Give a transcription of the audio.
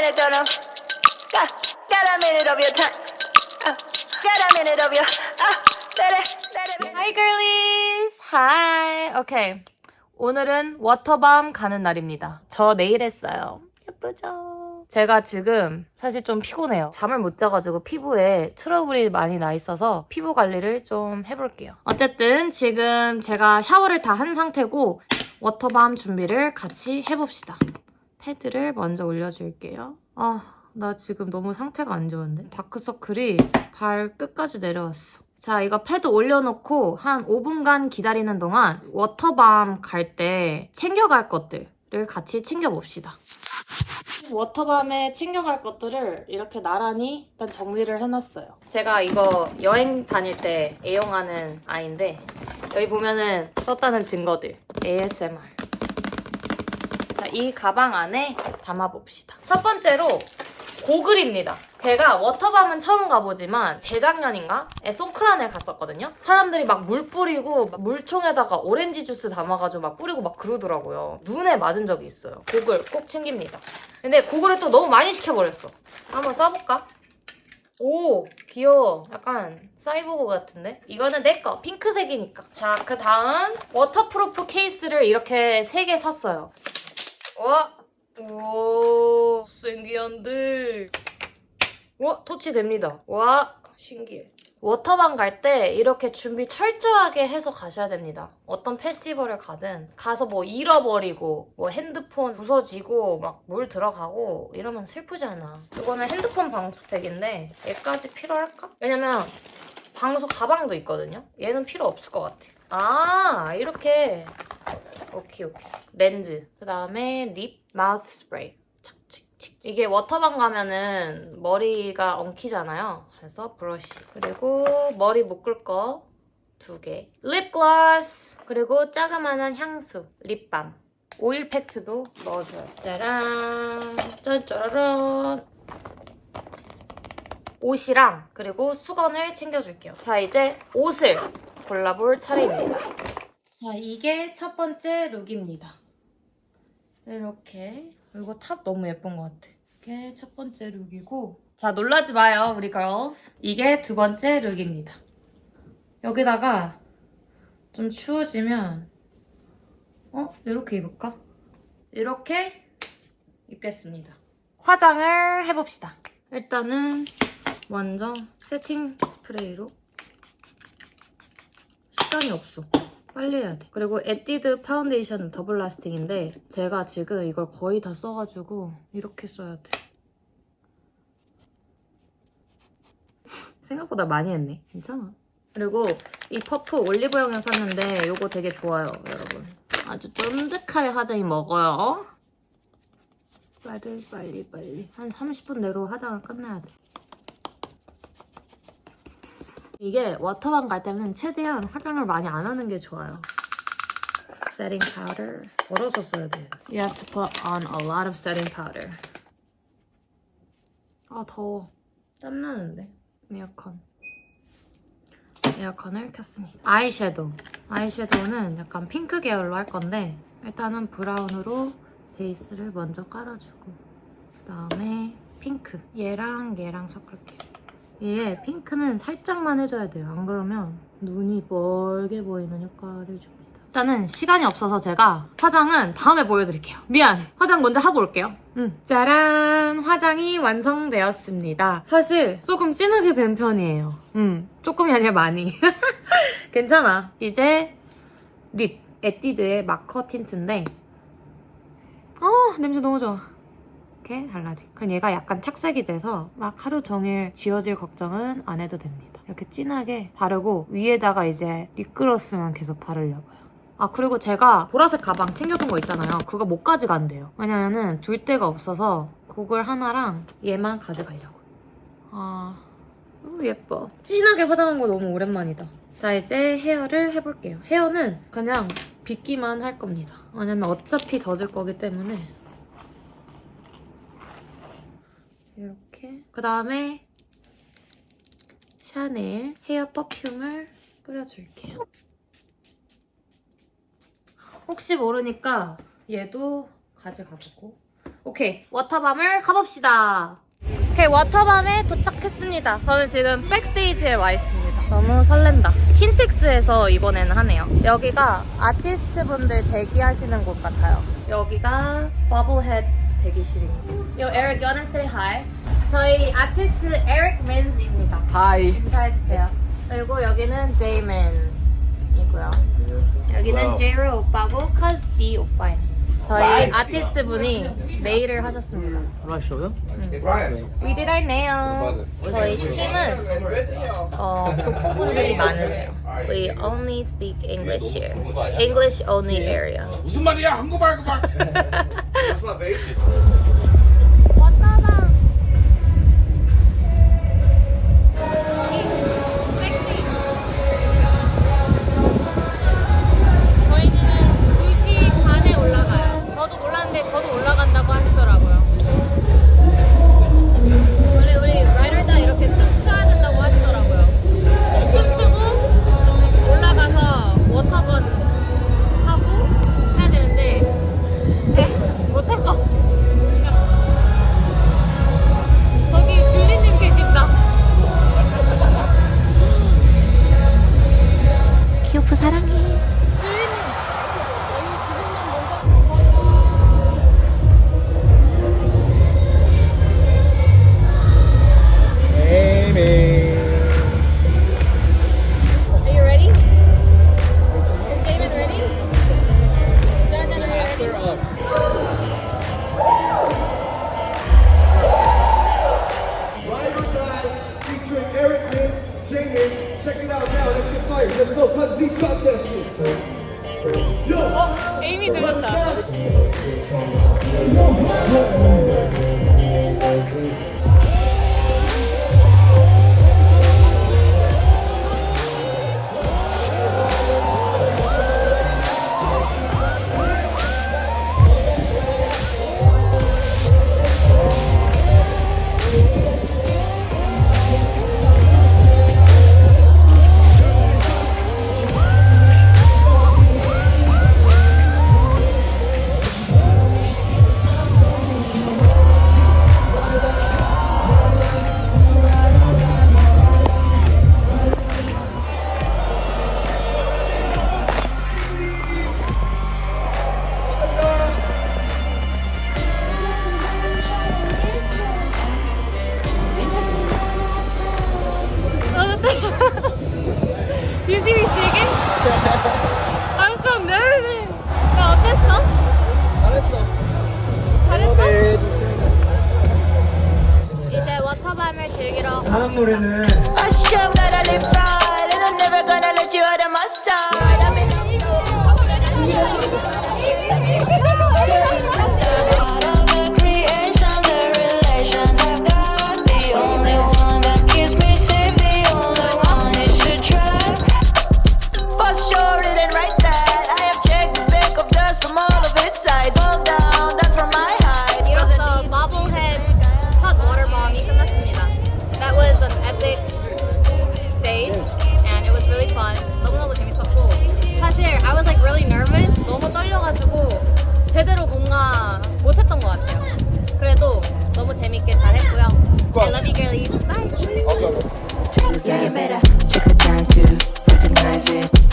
minute, know. Got, got a minute of your time. Got a minute of your. It. Hi girlies! Hi! 오케이. 오늘은 워터밤 가는 날입니다. 저 내일 했어요. 예쁘죠? 제가 지금 사실 좀 피곤해요. 잠을 못 자가지고 피부에 트러블이 많이 나 있어서 피부 관리를 좀 해볼게요. 어쨌든 지금 제가 샤워를 다 한 상태고 워터밤 준비를 같이 해봅시다. 패드를 먼저 올려줄게요. 아, 나 지금 너무 상태가 안 좋은데? 다크서클이 발 끝까지 내려왔어. 자, 이거 패드 올려놓고 한 5분간 기다리는 동안 워터밤 갈 때 챙겨갈 것들을 같이 챙겨봅시다. 워터밤에 챙겨갈 것들을 이렇게 나란히 일단 정리를 해놨어요. 제가 이거 여행 다닐 때 애용하는 아이인데 여기 보면은 썼다는 증거들 ASMR 자, 이 가방 안에 담아봅시다. 첫 번째로 고글입니다. 제가 워터밤은 처음 가보지만 재작년인가? 에 송크란에 갔었거든요. 사람들이 막 물 뿌리고 막 물총에다가 오렌지 주스 담아가지고 막 뿌리고 막 그러더라고요. 눈에 맞은 적이 있어요. 고글 꼭 챙깁니다. 근데 고글을 또 너무 많이 시켜버렸어. 한번 써볼까? 오 귀여워 약간 사이보그 같은데 이거는 내 거 핑크색이니까 자 그 다음 워터프루프 케이스를 이렇게 3개 샀어요 와 오, 신기한데. 와, 터치됩니다. 와, 신기해. 워터밤 갈때 이렇게 준비 철저하게 해서 가셔야 됩니다. 어떤 페스티벌을 가든 가서 뭐 잃어버리고 뭐 핸드폰 부서지고 막 물 들어가고 이러면 슬프잖아. 이거는 핸드폰 방수팩인데 얘까지 필요할까? 왜냐면 방수 가방도 있거든요. 얘는 필요 없을 것 같아. 아, 이렇게. 오케이 오케이. 렌즈. 그 다음에 립 마우스 스프레이 착착착. 이게 워터밤 가면은 머리가 엉키잖아요. 그래서 브러쉬. 그리고 머리 묶을 거 두개. 립글로스 그리고 자그마한 향수. 립밤. 오일 팩트도 넣어줘요. 짜란. 짠짜라란. 옷이랑 그리고 수건을 챙겨줄게요. 자 이제 옷을 골라볼 차례입니다 자, 이게 첫 번째 룩입니다. 이렇게. 이거 탑 너무 예쁜 것 같아. 이게 첫 번째 룩이고. 자, 놀라지 마요, 우리 girls. 이게 두 번째 룩입니다. 여기다가 좀 추워지면, 어? 이렇게 입을까? 이렇게 입겠습니다. 화장을 해봅시다. 일단은 먼저 세팅 스프레이로 시간이 없어. 빨리 해야 돼. 그리고 에뛰드 파운데이션 더블 라스팅인데 제가 지금 이걸 거의 다 써가지고 이렇게 써야 돼. 생각보다 많이 했네. 괜찮아. 그리고 이 퍼프 올리브영에서 샀는데 이거 되게 좋아요, 여러분. 아주 쫀득하게 화장이 먹어요. 빨리 빨리 빨리 한 30분 내로 화장을 끝내야 돼. 이게 워터밤 갈 때는 최대한 화장을 많이 안 하는 게 좋아요. Setting powder. 걸어서 써야 돼. You have to put on a lot of setting powder. 아 더워. 땀 나는데. 에어컨. 에어컨을 켰습니다. 아이섀도우. 아이섀도우는 약간 핑크 계열로 할 건데 일단은 브라운으로 베이스를 먼저 깔아주고 그다음에 핑크. 얘랑 얘랑 섞을게요. 얘 핑크는 살짝만 해줘야 돼요. 안 그러면 눈이 멀게 보이는 효과를 줍니다. 일단은 시간이 없어서 제가 화장은 다음에 보여드릴게요. 미안. 화장 먼저 하고 올게요. 음. 짜란! 화장이 완성되었습니다. 사실 조금 진하게 된 편이에요. 음. 조금이 아니라 많이. 괜찮아. 이제 립. 에뛰드의 마커 틴트인데 어 냄새 너무 좋아. 이렇게 달라져. 그럼 얘가 약간 착색이 돼서 막 하루 종일 지워질 걱정은 안 해도 됩니다. 이렇게 진하게 바르고 위에다가 이제 립글로스만 계속 바르려고요. 아 그리고 제가 보라색 가방 챙겨둔 거 있잖아요. 그거 못 가져간대요. 왜냐면은 둘 데가 없어서 그걸 하나랑 얘만 가져가려고. 아 우, 예뻐. 진하게 화장한 거 너무 오랜만이다. 자 이제 헤어를 해볼게요. 헤어는 그냥 빗기만 할 겁니다. 왜냐면 어차피 젖을 거기 때문에 이렇게 그 다음에 샤넬 헤어 퍼퓸을 뿌려줄게요 혹시 모르니까 얘도 가져가보고 오케이, 워터밤을 가봅시다. 오케이, 워터밤에 도착했습니다. 저는 지금 백스테이지에 와 있습니다. 너무 설렌다. 킨텍스에서 이번에는 하네요. 여기가 아티스트 분들 대기하시는 곳 같아요. 여기가 버블헤드 대기실입니다. Yo, Eric, you wanna say hi? 저희 아티스트 에릭 맨즈입니다. 하이. 인사해주세요. 그리고 여기는 제이맨이고요. 여기는 제로 오빠고 카즈디 오빠입니다. 저희 아티스트 분이 네일을 하셨습니다. I show them? We did our nails. 저희 팀은 어, 교포분들이 많으세요. We only speak English here. English only area. 무슨 말이야? 한국말 한국말. Yo. 에이미 들렸다. 다음 노래는 I show that I live right, and I'm never gonna let you out of my sight. And it was really fun. 너무너무 재밌었고 사실 I was like really nervous. 너무 떨려가지고 제대로 뭔가 못했던 것 같아요. 그래도 너무 재밌게 잘했고요. I love you girlies. Bye. Yeah, you better take the time to recognize it.